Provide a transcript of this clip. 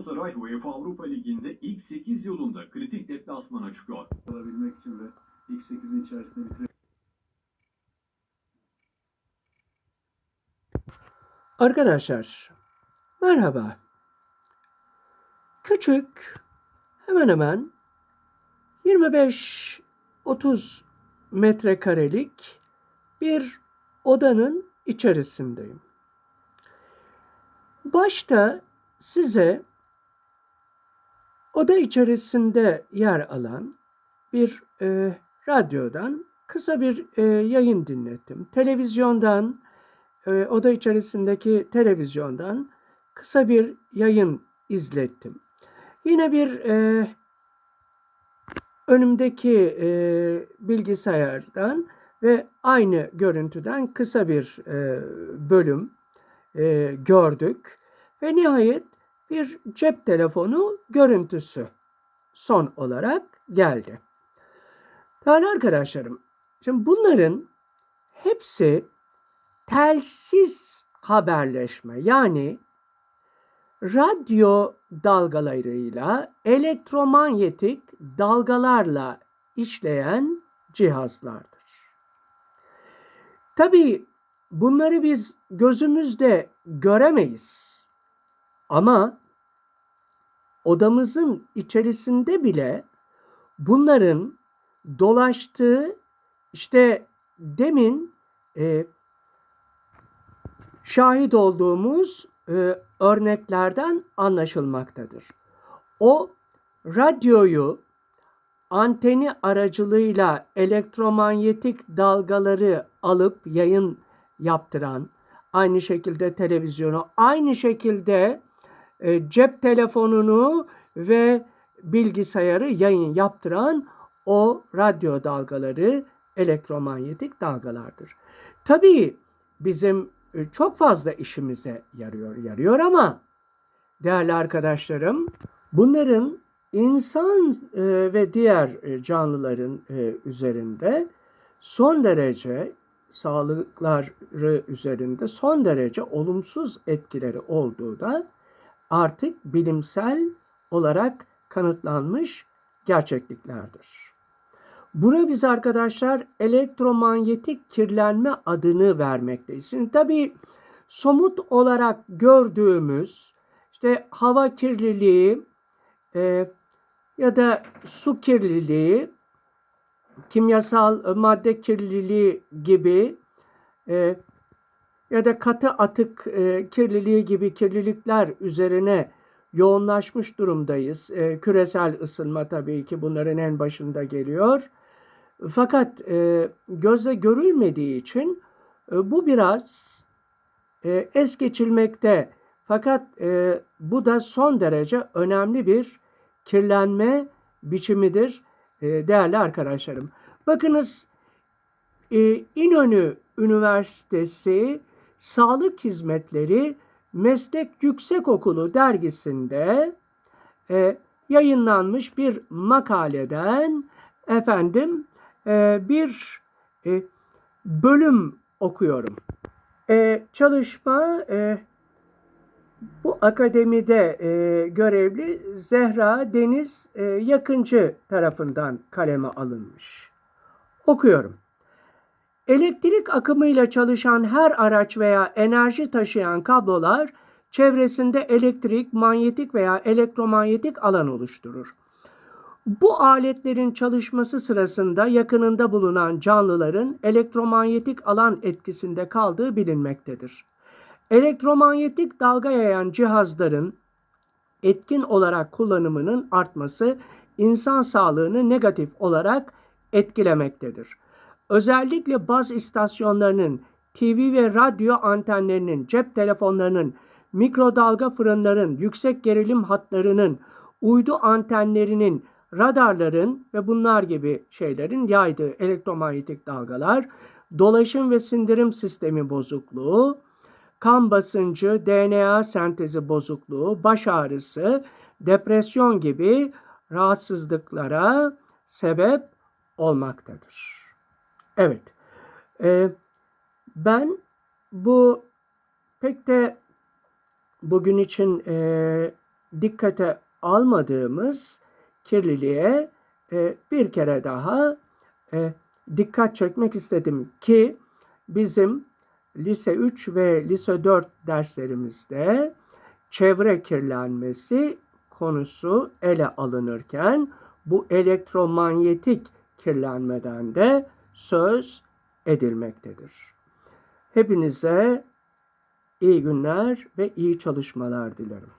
Galatasaray UEFA Avrupa Ligi'nde ilk 8 yolunda kritik deplasmana çıkıyor. alabilmek için ve ilk 8'in içerisinde bitirmek Arkadaşlar, merhaba. Küçük, hemen hemen 25-30 metrekarelik bir odanın içerisindeyim. Başta size oda içerisinde yer alan bir e, radyodan kısa bir e, yayın dinlettim. Televizyondan e, oda içerisindeki televizyondan kısa bir yayın izlettim. Yine bir e, önümdeki e, bilgisayardan ve aynı görüntüden kısa bir e, bölüm e, gördük ve nihayet bir cep telefonu görüntüsü son olarak geldi. Değerli arkadaşlarım, şimdi bunların hepsi telsiz haberleşme yani radyo dalgalarıyla elektromanyetik dalgalarla işleyen cihazlardır. Tabii bunları biz gözümüzde göremeyiz. Ama odamızın içerisinde bile bunların dolaştığı işte demin e, şahit olduğumuz e, örneklerden anlaşılmaktadır. O radyoyu anteni aracılığıyla elektromanyetik dalgaları alıp yayın yaptıran, aynı şekilde televizyonu, aynı şekilde e, cep telefonunu ve bilgisayarı yayın yaptıran o radyo dalgaları elektromanyetik dalgalardır. Tabii bizim e, çok fazla işimize yarıyor yarıyor ama değerli arkadaşlarım bunların insan e, ve diğer canlıların üzerinde son derece sağlıkları üzerinde son derece olumsuz etkileri olduğu da artık bilimsel olarak kanıtlanmış gerçekliklerdir. Buna biz arkadaşlar elektromanyetik kirlenme adını vermekteyiz. Şimdi tabii somut olarak gördüğümüz işte hava kirliliği e, ya da su kirliliği, kimyasal madde kirliliği gibi e, ya da katı atık e, kirliliği gibi kirlilikler üzerine yoğunlaşmış durumdayız. E, küresel ısınma tabii ki bunların en başında geliyor. Fakat e, gözle görülmediği için e, bu biraz e, es geçilmekte. Fakat e, bu da son derece önemli bir kirlenme biçimidir e, değerli arkadaşlarım. Bakınız e, İnönü Üniversitesi Sağlık Hizmetleri Meslek Yüksekokulu dergisinde e, yayınlanmış bir makaleden efendim e, bir e, bölüm okuyorum. E, çalışma e, bu akademide e, görevli Zehra Deniz e, Yakıncı tarafından kaleme alınmış. Okuyorum. Elektrik akımıyla çalışan her araç veya enerji taşıyan kablolar çevresinde elektrik, manyetik veya elektromanyetik alan oluşturur. Bu aletlerin çalışması sırasında yakınında bulunan canlıların elektromanyetik alan etkisinde kaldığı bilinmektedir. Elektromanyetik dalga yayan cihazların etkin olarak kullanımının artması insan sağlığını negatif olarak etkilemektedir. Özellikle baz istasyonlarının, TV ve radyo antenlerinin, cep telefonlarının, mikrodalga fırınların, yüksek gerilim hatlarının, uydu antenlerinin, radarların ve bunlar gibi şeylerin yaydığı elektromanyetik dalgalar, dolaşım ve sindirim sistemi bozukluğu, kan basıncı, DNA sentezi bozukluğu, baş ağrısı, depresyon gibi rahatsızlıklara sebep olmaktadır. Evet, e, ben bu pek de bugün için e, dikkate almadığımız kirliliğe e, bir kere daha e, dikkat çekmek istedim ki bizim lise 3 ve lise 4 derslerimizde çevre kirlenmesi konusu ele alınırken bu elektromanyetik kirlenmeden de söz edilmektedir. Hepinize iyi günler ve iyi çalışmalar dilerim.